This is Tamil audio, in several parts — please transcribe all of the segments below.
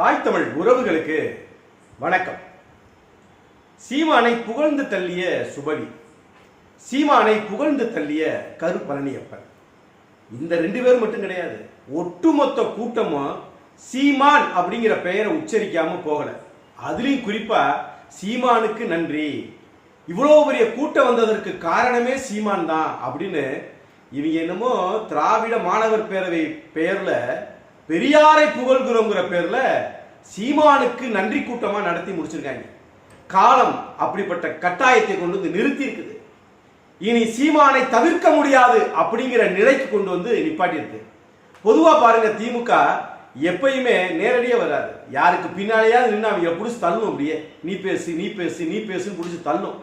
தாய் தமிழ் உறவுகளுக்கு வணக்கம். சீமானை புகழ்ந்து தள்ளிய சுபவி சீமானை புகழ்ந்து தள்ளிய கரு பழனியப்பன் இந்த ரெண்டு பேர் மட்டும் கிடையாது ஒட்டுமொத்த கூட்டமும் சீமான் அப்படிங்கிற பெயரை உச்சரிக்காம போகல. அதுலேயும் குறிப்பா சீமானுக்கு நன்றி. இவ்வளோ பெரிய கூட்டம் வந்ததற்கு காரணமே சீமான் தான் அப்படின்னு இவங்க என்னமோ திராவிட மாணவர் பேரவை பெயரில் பெரியாரை புகழ்கிறோங்கிற பேர்ல சீமானுக்கு நன்றி கூட்டமா நடத்தி முடிச்சிருக்காங்க. காலம் அப்படிப்பட்ட கட்டாயத்தை கொண்டு வந்து நிறுத்தி இருக்குது இனி சீமானை தவிர்க்க முடியாது அப்படிங்கிற நிலைக்கு கொண்டு வந்து நிப்பாட்டியிருக்கு. பொதுவா பாருங்க திமுக எப்பயுமே நேரடியாக வராது. யாருக்கு பின்னாலேயாவது நின்று அவங்க பிடிச்சி தள்ளும் அப்படியே. நீ பேசு நீ பேசு நீ பேசுன்னு பிடிச்சி தள்ளும்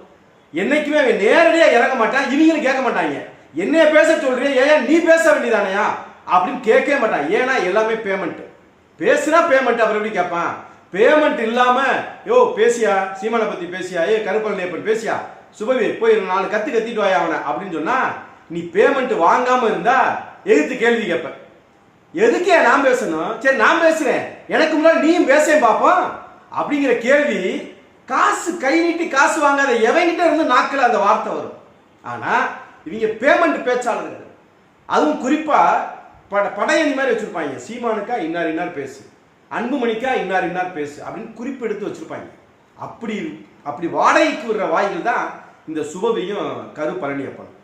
என்னைக்குமே அவன் நேரடியாக இறங்க மாட்டான் இவங்களும் கேட்க மாட்டாங்க. என்னைய பேச சொல்றியா ஏன் நீ பேச வேண்டியதானையா? அப்படின்னு கேட்கவே மாட்டான். ஏன்னா எல்லாமே பேமெண்ட் பேசுனா பேமெண்ட் அவர் எப்படி கேட்பான்? பேமெண்ட் இல்லாம யோ பேசியா? சீமானை பத்தி பேசியா? ஏ கருப்பழனியப்பன் பேசியா? சுபவி போய் நாலு கத்து கத்திட்டு வாயா அவனை அப்படின்னு சொன்னா நீ பேமெண்ட் வாங்காம இருந்தா எதிர்த்து கேள்வி கேட்ப. எதுக்கே நான் பேசணும்? சரி நான் பேசுறேன். எனக்கு முன்னாடி நீயும் பேசேன் பார்ப்போம் அப்படிங்கிற கேள்வி காசு கை நீட்டி காசு வாங்காத எவங்கிட்ட இருந்து நாக்கில் அந்த வார்த்தை வரும். ஆனா இவங்க பேமெண்ட் பேச்சாளர்கள். அதுவும் குறிப்பா பட படையணி மாதிரி வச்சுருப்பாங்க. சீமானுக்கா இன்னார் இன்னார் பேசு. அன்புமணிக்கா இன்னார் இன்னார் பேசு அப்படின்னு குறிப்பெடுத்து வச்சுருப்பாங்க. அப்படி அப்படி வாடகைக்கு விடுற வாய்கள் தான் இந்த சுபவியும் கரு பழனியப்பன்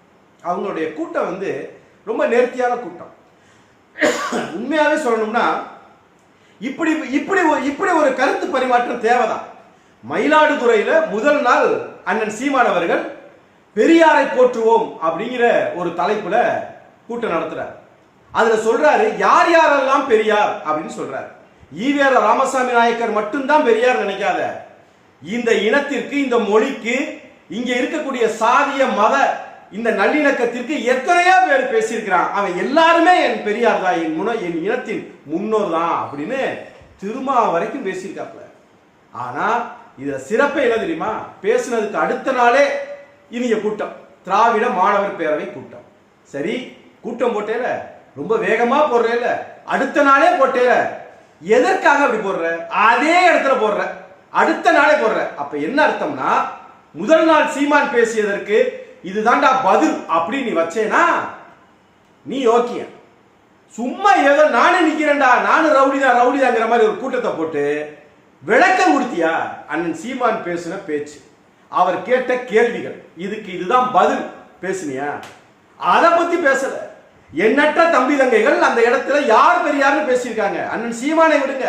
அவங்களுடைய கூட்டம் வந்து ரொம்ப நேர்த்தியான கூட்டம். உண்மையாகவே சொல்லணும்னா இப்படி இப்படி ஒரு- இப்படி ஒரு கருத்து பரிமாற்றம் தேவைதான். மயிலாடுதுறையில் முதல் நாள் அண்ணன் சீமான் அவர்கள் பெரியாரை போற்றுவோம் அப்படிங்கிற ஒரு தலைப்பில் கூட்டம் நடத்துகிறார் அதுல சொல்றாரு யார் யாரெல்லாம் பெரியார்? அப்படின்னு சொல்றாரு. ஈவேர ராமசாமி நாயக்கர் மட்டும்தான் பெரியார் நினைக்காத. இந்த இனத்திற்கு இந்த மொழிக்கு இங்க இருக்கக்கூடிய சாதிய மத இந்த நல்லிணக்கத்திற்கு எத்தனையோ பேர் பேசியிருக்கிறான். அவன் எல்லாருமே என் பெரியார் தான் என் முன என் இனத்தின் முன்னோர் தான் அப்படின்னு திருமா வரைக்கும் பேசியிருக்காப்ல ஆனா இதுல சிறப்பே என்ன தெரியுமா? பேசுனதுக்கு அடுத்த நாளே இனிய கூட்டம். திராவிட மாணவர் பேரவை கூட்டம். சரி கூட்டம் போட்டேல? ரொம்ப வேகமா போடுறேல அடுத்த நாளே போட்டேல. எதற்காக அப்படி போடுற? அதே இடத்துல போடுற. அடுத்த நாளே போடுற. அப்ப என்ன அர்த்தம்னா முதல் நாள் சீமான் பேசியதற்கு இதுதான்டா பதில் அப்படின்னு நீ வச்சேனா? நீ யோக்கிய சும்மா ஏதோ நானே நிக்கிறேன்டா நானும் ரவுடிதான் ரவுடிதாங்கிற மாதிரி ஒரு கூட்டத்தை போட்டு விளக்கம் கொடுத்தியா அண்ணன் சீமான் பேசின பேச்சு. அவர் கேட்ட கேள்விகள். இதுக்கு இதுதான் பதில். பேசுனியா? அதை பத்தி பேசல. எண்ணற்ற தம்பி தங்கைகள் அந்த இடத்துல யார் பெரியார்னு பேசியிருக்காங்க. அண்ணன் சீமானை விடுங்க.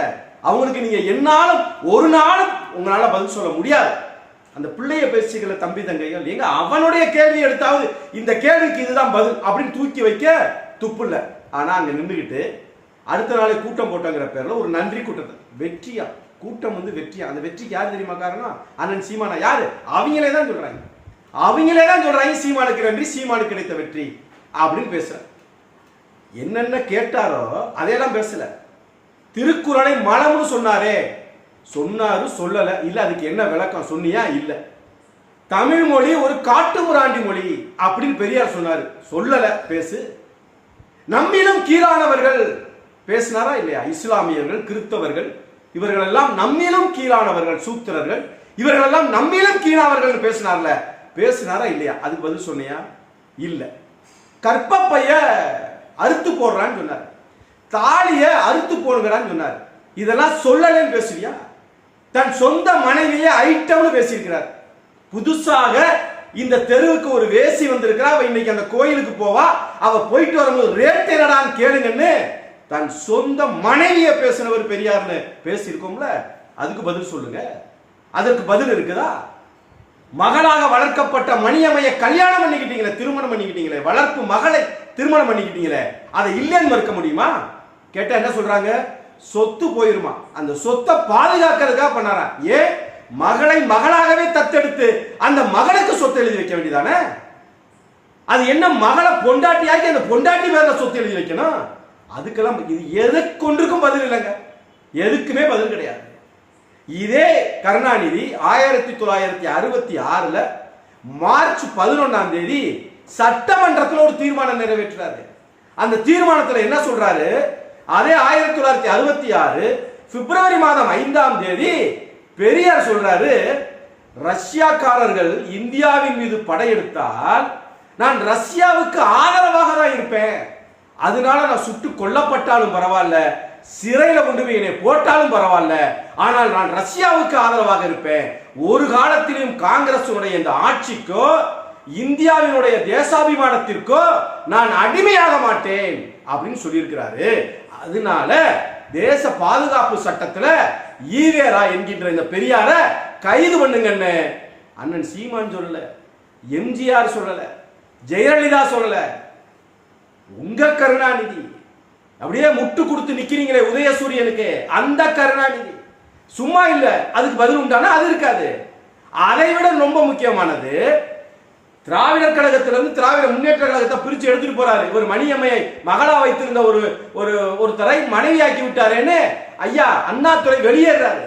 அவங்களுக்கு நீங்க என்னாலும் ஒரு நாளும் உங்களால பதில் சொல்ல முடியாது. அந்த பிள்ளைய பேசிக்கல தம்பி தங்கைகள். எங்க அவனுடைய கேள்வி எடுத்தாவது இந்த கேள்விக்கு இதுதான் பதில் அப்படின்னு தூக்கி வைக்க துப்பு இல்லை ஆனா அங்க நின்றுகிட்டு அடுத்த நாளே கூட்டம் போட்டோங்கிற பேர்ல ஒரு நன்றி கூட்டத்தை. வெற்றியா? கூட்டம் வந்து வெற்றியா? அந்த வெற்றிக்கு யார் தெரியுமா காரணம்? அண்ணன் சீமானா யாரு? அவங்களே தான் சொல்றாங்க. அவங்களே தான் சொல்றாங்க சீமானுக்கு நன்றி சீமானுக்கு கிடைத்த வெற்றி அப்படின்னு பேசுறேன் என்னென்ன கேட்டாரோ அதையெல்லாம் பேசல. திருக்குறளை மனம்னு சொன்னாரே. சொன்னாரு சொல்லல. இல்ல அதுக்கு என்ன விளக்கம் சொன்னியா? இல்ல. தமிழ் மொழி ஒரு காட்டுமிராண்டி மொழி அப்படின்னு பெரியார் சொன்னாரு. சொல்லல பேசு. நம்மிலும் கீழானவர்கள். பேசினாரா இல்லையா? இஸ்லாமியர்கள் கிறிஸ்தவர்கள் இவர்கள் எல்லாம் நம்மிலும் கீழானவர்கள் சூத்திரர்கள். இவர்கள் எல்லாம் நம்மிலும் கீழானவர்கள் பேசினார்ல. பேசினாரா இல்லையா? அதுக்கு பதில் சொன்னியா? இல்ல. கற்பப்பைய அறுத்து போடுறான்னு சொன்னார். தாலியை அறுத்து போடுங்கடான்னு சொன்னார். இதெல்லாம் சொல்லலன்னு பேசுவியா தன் சொந்த மனைவியை ஐட்டம்னு பேசியிருக்கிறார். புதுசாக இந்த தெருவுக்கு ஒரு வேசி வந்திருக்கிறா. அவ இன்னைக்கு அந்த கோயிலுக்கு போவா. அவ போயிட்டு வரும்போது ரேட் என்னடான்னு கேளுங்கன்னு தன் சொந்த மனைவியை பேசினவர் பெரியார்னு பேசியிருக்கோம்ல. அதுக்கு பதில் சொல்லுங்க. அதற்கு பதில் இருக்குதா? மகளாக வளர்க்கப்பட்ட மணியம்மைய கல்யாணம் பண்ணிக்கிட்டீங்களே திருமணம் பண்ணிக்கிட்டீங்களே வளர்ப்பு மகளை திருமணம் பண்ணிக்கிட்டீங்களே அதை இல்லைன்னு மறுக்க முடியுமா? கேட்டா என்ன சொல்றாங்க? சொத்து போயிருமா. அந்த சொத்தை பாதுகாக்கிறதுக்காக பண்ணாரா? ஏன் மகளை மகளாகவே தத்தெடுத்து அந்த மகளுக்கு சொத்து எழுதி வைக்க வேண்டியதானே? அது என்ன மகளை பொண்டாட்டியாக்கி அந்த பொண்டாட்டி மேல சொத்து எழுதி வைக்கணும்? அதுக்கெல்லாம் இது எதுக்கு பதில் இல்லைங்க. எதுக்குமே பதில் கிடையாது. இதே கருணாநிதி ஆயிரத்தி தொள்ளாயிரத்தி அறுபத்தி ஆறுல மார்ச் பதினொன்னாம் தேதி சட்டமன்றத்தில் ஒரு தீர்மானம் நிறைவேற்றுறாரு அந்த தீர்மானத்தில் என்ன சொல்றாரு? அதே ஆயிரத்தி தொள்ளாயிரத்தி அறுபத்தி ஆறு பிப்ரவரி மாதம் ஐந்தாம் தேதி பெரியார் சொல்றாரு ரஷ்யாக்காரர்கள் இந்தியாவின் மீது படையெடுத்தால் நான் ரஷ்யாவுக்கு ஆதரவாக தான் இருப்பேன். அதனால நான் சுட்டு கொல்லப்பட்டாலும் பரவாயில்ல சிறையில கொண்டு போய் என்னை போட்டாலும் பரவாயில்ல ஆனால் நான் ரஷ்யாவுக்கு ஆதரவாக இருப்பேன். ஒரு காலத்திலும் காங்கிரசுடைய இந்த ஆட்சிக்கோ இந்தியாவினுடைய தேசாபிமானத்திற்கோ நான் அடிமையாக மாட்டேன் அப்படின்னு சொல்லியிருக்கிறாரு. அதனால தேச பாதுகாப்பு சட்டத்துல ஈவேரா என்கின்ற இந்த பெரியார கைது பண்ணுங்கன்னு அண்ணன் சீமான் சொல்லல எம்ஜிஆர் சொல்லல ஜெயலலிதா சொல்லல. உங்க கருணாநிதி. அப்படியே முட்டு கொடுத்து நிக்கிறீங்களே உதயசூரியனுக்கு அந்த கருணாநிதி. சும்மா இல்ல அதுக்கு பதில் உண்டானா? அது இருக்காது. அதை விட ரொம்ப முக்கியமானது திராவிடர் கழகத்திலிருந்து திராவிட முன்னேற்ற கழகத்தை பிரிச்சு எடுத்துட்டு போறாரு. ஒரு மணியம்மையை மகளா வைத்திருந்த ஒரு ஒரு ஒருத்தரை மனைவியாக்கி விட்டாரேன்னு ஐயா அண்ணாத்துறை வெளியேறாரு.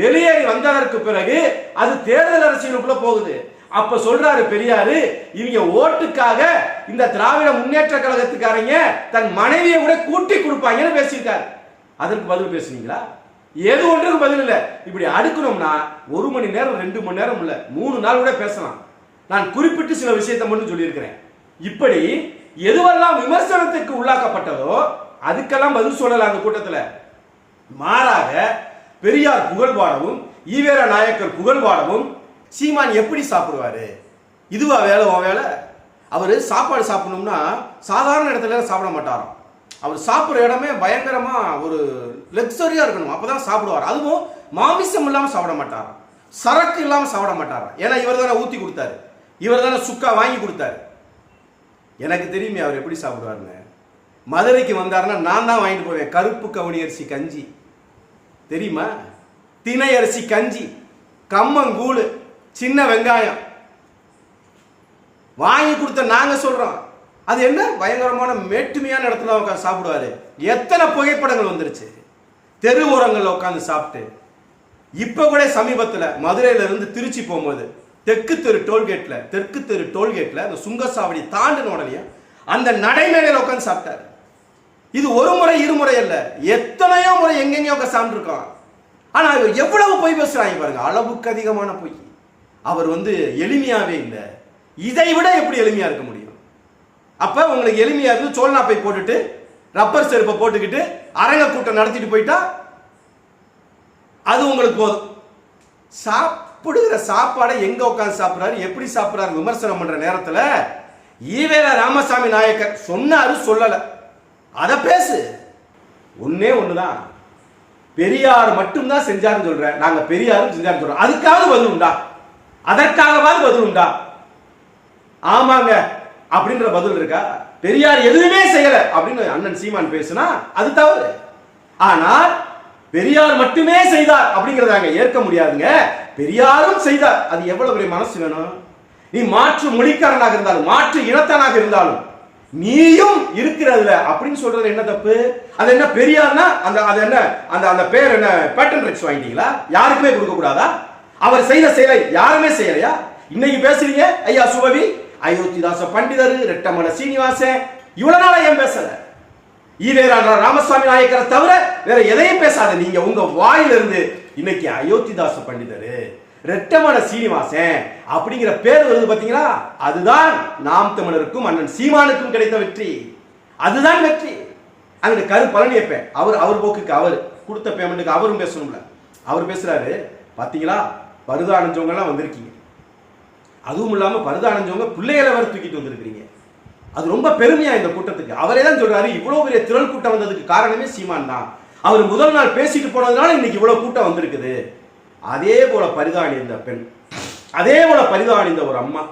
வெளியேறி வந்ததற்கு பிறகு அது தேர்தல் அரசியலுக்குள்ள போகுது. அப்ப சொல்றாரு பெரியாரு இவங்க ஓட்டுக்காக இந்த திராவிட முன்னேற்ற கழகத்துக்காரங்க தன் மனைவியை கூட கூட்டி கொடுப்பாங்கன்னு பேசியிருக்காரு. அதற்கு பதில் பேசுனீங்களா? எது ஒன்றுக்கு பதில் இல்லை. இப்படி அடுக்கணும்னா ஒரு மணி நேரம் ரெண்டு மணி நேரம் இல்லை. மூணு நாள் கூட பேசலாம். நான் குறிப்பிட்டு சில விஷயத்தை மட்டும் சொல்லியிருக்கிறேன். இப்படி எதுவெல்லாம் விமர்சனத்துக்கு உள்ளாக்கப்பட்டதோ அதுக்கெல்லாம் பதில் சொல்லல அந்த கூட்டத்தில். மாறாக பெரியார் புகழ் பாடவும் ஈவேர நாயக்கர் புகழ் பாடவும் சீமான் எப்படி சாப்பிடுவாரு? இதுவா வேலை உன் வேலை? அவர் சாப்பாடு சாப்பிடணும்னா சாதாரண இடத்துல சாப்பிட மாட்டாராம். அவர் சாப்பிட்ற இடமே பயங்கரமா ஒரு லக்ஸரியா இருக்கணும். அப்பதான் சாப்பிடுவார். அதுவும் மாமிசம் இல்லாமல் சாப்பிட மாட்டாராம். சரக்கு இல்லாமல் சாப்பிட மாட்டாராம். ஏன்னா இவர் தானே ஊத்தி கொடுத்தாரு. இவர் தானே சுக்கா வாங்கி கொடுத்தாரு. எனக்கு தெரியுமே அவர் எப்படி சாப்பிடுவாருன்னு. மதுரைக்கு வந்தாருன்னா நான் தான் வாங்கிட்டு போவேன். கருப்பு கவுனி அரிசி கஞ்சி. தெரியுமா? தினை அரிசி கஞ்சி. கம்மங்கூழு. சின்ன வெங்காயம். வாங்கி கொடுத்த நாங்க சொல்றோம். அது என்ன? பயங்கரமான மேட்டுமையான இடத்துல உட்காந்து சாப்பிடுவாரு. எத்தனை புகைப்படங்கள் வந்துருச்சு. தெரு ஓரங்களில் உட்காந்து சாப்பிட்டு. இப்போ கூட சமீபத்தில் மதுரையில இருந்து திருச்சி போகும்போது தெற்கு தெரு டோல்கேட்ல தெற்கு தெரு டோல்கேட்ல அந்த சுங்கசாவடி தாண்டின உடனே அந்த நடைமேடையில் உட்காந்து சாப்பிட்டாரு. இது ஒரு முறை இருமுறை அல்ல எத்தனையோ முறை எங்கெங்கயோ உட்காந்து சாப்பிட்டுருக்கான். ஆனால் எவ்வளவு பொய் பேசுகிறாங்க பாருங்க அளவுக்கு அதிகமான பொய். அவர் வந்து எளிமையாகவே இல்லை. இதை விட எப்படி எளிமையாக இருக்க முடியும்? அப்போ உங்களுக்கு எளிமையாக இருந்து சோழனா போய் போட்டுட்டு ரப்பர் செருப்பை போட்டுக்கிட்டு அரங்க கூட்டம் நடத்திட்டு போயிட்டா அது உங்களுக்கு போதும். சாப்பிடுகிற சாப்பாடை எங்க உட்காந்து சாப்பிட்றாரு எப்படி சாப்பிட்றாரு விமர்சனம் பண்ற நேரத்துல ஈவேல ராமசாமி நாயக்கர் சொன்னாரு சொல்லல. அத பேசு. ஒன்னே ஒண்ணுதான். பெரியார் மட்டும்தான் செஞ்சாருன்னு சொல்ற. நாங்க பெரியாரும் செஞ்சாருன்னு சொல்றோம். அதுக்காவது பதில் உண்டா? அதற்காகவாது பதில் உண்டா? ஆமாங்க அப்படின்ற பதில் இருக்கா? பெரியார் எதுவுமே செய்யல அப்படின்னு அண்ணன் சீமான் பேசுனா அது தவறு. ஆனால் பெரியார் மட்டுமே செய்தார் அப்படிங்கிறதாங்க ஏற்க முடியாதுங்க. பெரியாரும் செய்தார். அது எவ்வளவு பெரிய மனசு வேணும்? நீ மாற்று மொழிக்காரனாக இருந்தாலும் மாற்று இனத்தனாக இருந்தாலும் நீயும் இருக்கிறதுல அப்படின்னு சொல்றது என்ன தப்பு? அது என்ன பெரியார்னா அந்த அது என்ன அந்த அந்த பேர் என்ன பேட்டன் ரைட்ஸ் வாங்கிட்டீங்களா? யாருக்குமே கொடுக்க கூடாதா? அவர் செய்த செயலை யாருமே செய்யலையா? இன்னைக்கு பேசுறீங்க ஐயா சுபவி அயோத்திதாச பண்டிதர் ரெட்டமல சீனிவாசன். இவ்வளவு நாளா ஏன் பேசல? ஈவேரா ராமசாமி நாயக்கரை தவிர வேற எதையும் பேசாத நீங்க உங்க வாயிலிருந்து இன்னைக்கு அயோத்திதாச பண்டிதர். ரெட்டமல சீனிவாசன் அப்படிங்கிற பேர் வருது பாத்தீங்களா? அதுதான் நாம் தமிழருக்கும் அண்ணன் சீமானுக்கும் கிடைத்த வெற்றி. அதுதான் வெற்றி. அங்க கரு பழனியப்பேன் அவர் அவர் போக்குக்கு அவர் கொடுத்த பேமெண்ட்டுக்கு அவரும் பேசணும்ல. அவர் பேசுறாரு பாத்தீங்களா? பருதா அணிஞ்சவங்க எல்லாம் வந்திருக்கீங்க. அதுவும் இல்லாம பருதா அணிஞ்சவங்க பிள்ளைகளை வேற தூக்கிட்டு வந்திருக்கிறீங்க. அது ரொம்ப பெருமையா இந்த கூட்டத்துக்கு. அவரே தான் சொல்றாரு இவ்வளவு பெரிய திரள் கூட்டம் வந்ததுக்கு காரணமே சீமான் தான். அவர் முதல் நாள் பேசிட்டு போனதுனால இன்னைக்கு இவ்வளவு கூட்டம் வந்திருக்குது. அதே போல பரிதாணி இந்த பெண் அதே போல பரிதாணி இந்த ஒரு அம்மா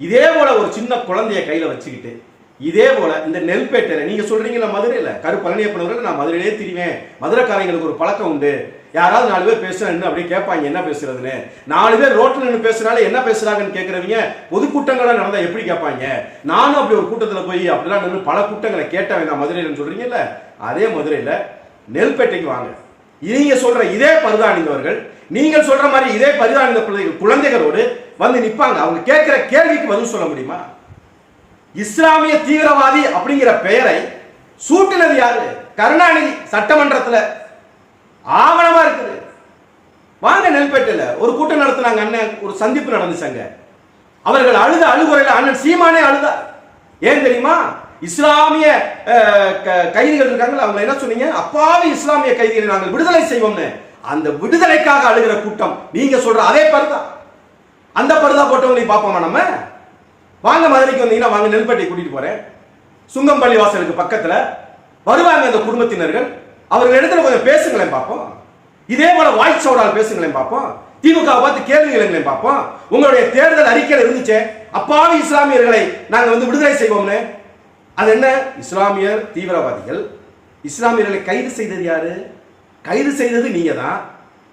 இதே போல ஒரு சின்ன குழந்தைய கையில வச்சுக்கிட்டு இதே போல இந்த நெல்பேட்டையில நீங்க சொல்றீங்கல்ல மதுரையில கரு பழனியப்பன் அவர்கள் நான் மதுரையிலே திரிவேன். மதுரைக்காரங்களுக்கு ஒரு பழக்கம் உண்டு. யாராவது நாலு பேர் பேசுறேன்னு அப்படியே கேட்பாங்க என்ன பேசுறதுன்னு. நாலு பேர் ரோட்ல நின்று பேசுனால என்ன பேசுறாங்கன்னு கேட்கறவங்க பொதுக்கூட்டங்களாக நடந்தா எப்படி கேட்பாங்க? நானும் அப்படி ஒரு கூட்டத்தில் போய் அப்படிலாம் நின்று பல கூட்டங்களை கேட்டவன் நான் மதுரையில் சொல்றீங்கல்ல? அதே மதுரையில நெல்பேட்டைக்கு வாங்க. நீங்க சொல்ற இதே பரிதாணிந்தவர்கள் நீங்கள் சொல்ற மாதிரி இதே பரிதாணிந்த பிள்ளைகள் குழந்தைகளோடு வந்து நிற்பாங்க அவங்க கேட்கிற கேள்விக்கு பதில் சொல்ல முடியுமா? இஸ்லாமிய தீவிரவாதி அப்படிங்கிற பெயரை சூட்டினது யாரு? கருணாநிதி சட்டமன்றத்தில். ஆவணமா இருக்குது. வாங்க நெல்பேட்டையில். ஒரு கூட்டம் நடத்துனாங்க அண்ணன் ஒரு சந்திப்பு நடந்துச்சாங்க. அவர்கள் அழுத அழுகுறையில் அண்ணன் சீமானே அழுதா ஏன் தெரியுமா? இஸ்லாமிய க- கைதிகள் இருக்காங்க அவங்க என்ன சொன்னீங்க? அப்பாவி இஸ்லாமிய கைதிகளை நாங்கள் விடுதலை செய்வோம்னு. அந்த விடுதலைக்காக அழுகிற கூட்டம். நீங்க சொல்ற அதே பருதா. அந்த பருதா போட்டவங்களையும் பார்ப்போமா நம்ம? வாங்க மதுரைக்கு வந்தீங்கன்னா வாங்க நெல்பேட்டை கூட்டிட்டு போறேன். சுங்கம்பள்ளி வாசலுக்கு பக்கத்துல வருவாங்க அந்த குடும்பத்தினர்கள். அவர்கள் இடத்துல கொஞ்சம் பேசுங்களேன் பார்ப்போம். இதே போல வாய்ஸ் சவுடால் பேசுங்களேன் பார்ப்போம். திமுக பார்த்து கேள்வி கேளுங்களேன் பார்ப்போம். உங்களுடைய தேர்தல் அறிக்கையில் இருந்துச்சே அப்பாவி இஸ்லாமியர்களை நாங்கள் வந்து விடுதலை செய்வோம்னு. அது என்ன? இஸ்லாமியர் தீவிரவாதிகள். இஸ்லாமியர்களை கைது செய்தது யாரு? கைது செய்தது நீங்க தான்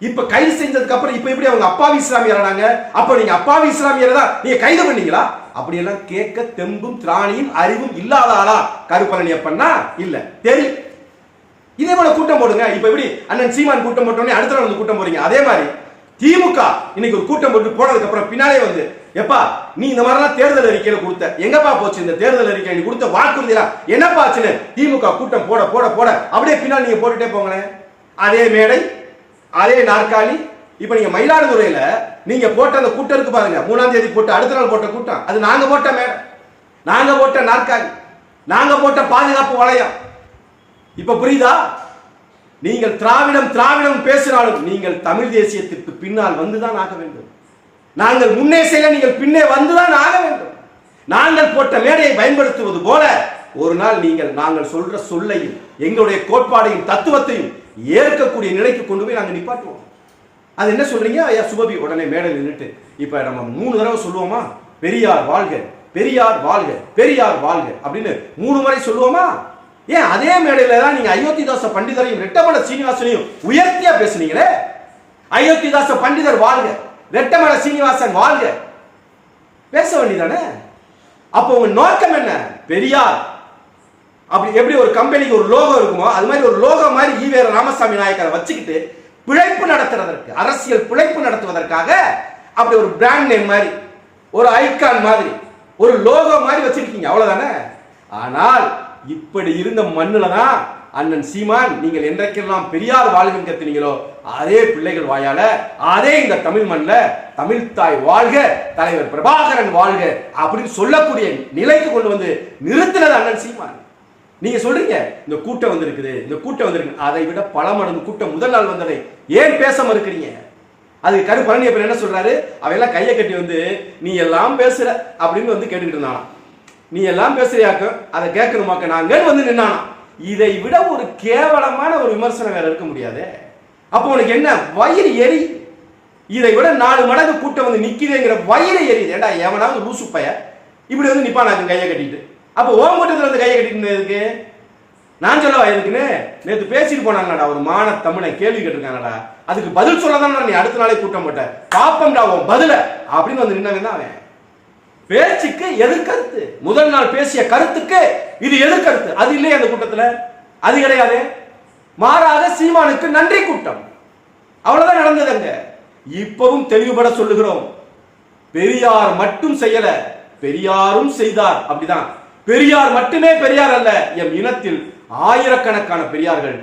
இப்ப கைது செஞ்சதுக்கு அப்புறம் இப்ப எப்படி அவங்க அப்பாவி இஸ்லாமியரானாங்க அப்ப நீங்க அப்பாவி இஸ்லாமியரை தான் நீங்க கைது பண்ணீங்களா? அப்படியெல்லாம் கேட்க தெம்பும் திராணியும் அறிவும் இல்லாத ஆளா கருப்பழனி அப்பன்னா இல்ல. தெரியும் இதே போல கூட்டம் போடுங்க. இப்ப எப்படி? அண்ணன் சீமான் கூட்டம் போட்டோடனே அடுத்த நாள் வந்து கூட்டம் போறீங்க. அதே மாதிரி திமுக இன்னைக்கு ஒரு கூட்டம் போட்டு போனதுக்கு அப்புறம் பின்னாலே வந்து எப்பா நீ இந்த மாதிரிலாம் தேர்தல் அறிக்கையில கொடுத்த. எங்கப்பா போச்சு இந்த தேர்தல் அறிக்கை நீ கொடுத்த வாக்குறுதியா என்னப்பா ஆச்சுன்னு? திமுக கூட்டம் போட போட போட. அப்படியே பின்னால் நீங்க போட்டுட்டே போங்களேன். அதே மேடை அதே நாற்காலி. இப்ப நீங்க மயிலாடுதுறையில நீங்க போட்ட அந்த கூட்டம் இருக்கு பாருங்க. மூணாம் தேதி போட்டு அடுத்த நாள் போட்ட கூட்டம். அது நாங்க போட்ட மேடை. நாங்க போட்ட நாற்காலி. நாங்க போட்ட பாதுகாப்பு வளையம். இப்ப புரியுதா? நீங்கள் திராவிடம் திராவிடம் பேசினாலும் நீங்கள் தமிழ் தேசியத்திற்கு பின்னால் வந்துதான் ஆக வேண்டும். நாங்கள் முன்னே செய்ய நீங்கள் பின்னே வந்துதான் ஆக வேண்டும். நாங்கள் போட்ட மேடையை பயன்படுத்துவது போல ஒரு நாள் நீங்கள் நாங்கள் சொல்ற சொல்லையும் எங்களுடைய கோட்பாடையும் தத்துவத்தையும் ஏற்கக்கூடிய நிலைக்கு கொண்டு போய் நாங்கள் நிப்பாட்டுவோம். அது என்ன சொல்றீங்க? ஐயா சுபபி உடனே மேடையில் நின்றுட்டு இப்ப நம்ம மூணு தடவை சொல்லுவோமா? பெரியார் வாழ்க பெரியார் வாழ்க பெரியார் வாழ்க அப்படின்னு மூணு முறை சொல்லுவோமா? ஏன் அதே மேடையில தான் நீங்க அயோத்திதாச பண்டிதரையும் ரெட்டமல சீனிவாசனையும் உயர்த்தியா பேசுனீங்களே? அயோத்திதாச பண்டிதர் வாழ்க. ரெட்டமல சீனிவாசன் வாழ்க. பேச வேண்டியதானே அப்போ உங்க நோக்கம் என்ன? பெரியார். அப்படி எப்படி ஒரு கம்பெனிக்கு ஒரு லோகோ இருக்குமோ அது மாதிரி ஒரு லோகோ மாதிரி ஈவேர ராமசாமி நாயக்கரை வச்சுக்கிட்டு பிழைப்பு நடத்துறதற்கு அரசியல் பிழைப்பு நடத்துவதற்காக அப்படி ஒரு பிராண்ட் நேம் மாதிரி ஒரு ஐகான் மாதிரி ஒரு லோகோ மாதிரி வச்சிருக்கீங்க அவ்வளவுதானே? ஆனால் இப்படி இருந்த மண்ணுல தான் அண்ணன் சீமான் நீங்கள் என்றைக்கெல்லாம் பெரியார் வாழ்வின் கத்தினீங்களோ அதே பிள்ளைகள் வாயால அதே இந்த தமிழ் மண்ணில் தமிழ் தாய் வாழ்க தலைவர் பிரபாகரன் வாழ்க அப்படின்னு சொல்லக்கூடிய நிலைக்கு கொண்டு வந்து நிறுத்தினது அண்ணன் சீமான். நீங்க சொல்றீங்க இந்த கூட்டம் வந்திருக்குது இந்த கூட்டம் வந்திருக்கு. அதை விட பல மடங்கு கூட்டம் முதல் நாள் வந்ததை ஏன் பேச மறுக்கிறீங்க அது கரு பழனியப்பன் என்ன சொல்றாரு? அவையெல்லாம் கையை கட்டி வந்து நீ எல்லாம் பேசுற அப்படின்னு வந்து கேட்டுக்கிட்டு இருந்தானா நீ எல்லாம் பேசுறியாக்க அதை கேட்கணுமாக்க நாங்கள் வந்து நின்னானா இதை விட ஒரு கேவலமான ஒரு விமர்சனம் வேற இருக்க முடியாது. அப்போ உனக்கு என்ன? வயிறு எரி. இதை விட நாலு மடங்கு கூட்டம் வந்து நிக்குதுங்கிற வயிறு எரியுது ஏண்டா எவனாவது லூசு பைய இப்படி வந்து நிப்பானாக்கு கையை கட்டிட்டு? அப்போ ஓம் கூட்டத்தில் வந்து கையை கட்டிட்டு எதுக்கு? நான் சொல்லவா எதுக்குன்னு? நேற்று பேசிட்டு போனாங்கடா ஒரு மான தமிழை கேள்வி கேட்டிருக்காங்கடா அதுக்கு பதில் சொல்ல நீ அடுத்த நாளே கூட்டம் போட்ட. பாப்பம்டா உன் பதில. அப்படின்னு வந்து நின்னாங்க தான் அவன். பேச்சுக்கு எதிர்கருத்து முதல் நாள் பேசிய கருத்துக்கு இது எதிர்கருத்து அது இல்லையா அந்த கூட்டத்தில்? அது கிடையாது. மாறாக சீமானுக்கு நன்றி கூட்டம். அவ்வளவுதான் நடந்தது அங்க இப்பவும் தெளிவுபட சொல்லுகிறோம். பெரியார் மட்டும் செய்யல பெரியாரும் செய்தார். அப்படிதான். பெரியார் மட்டுமே பெரியார் அல்ல எம் இனத்தில் ஆயிரக்கணக்கான பெரியார்கள்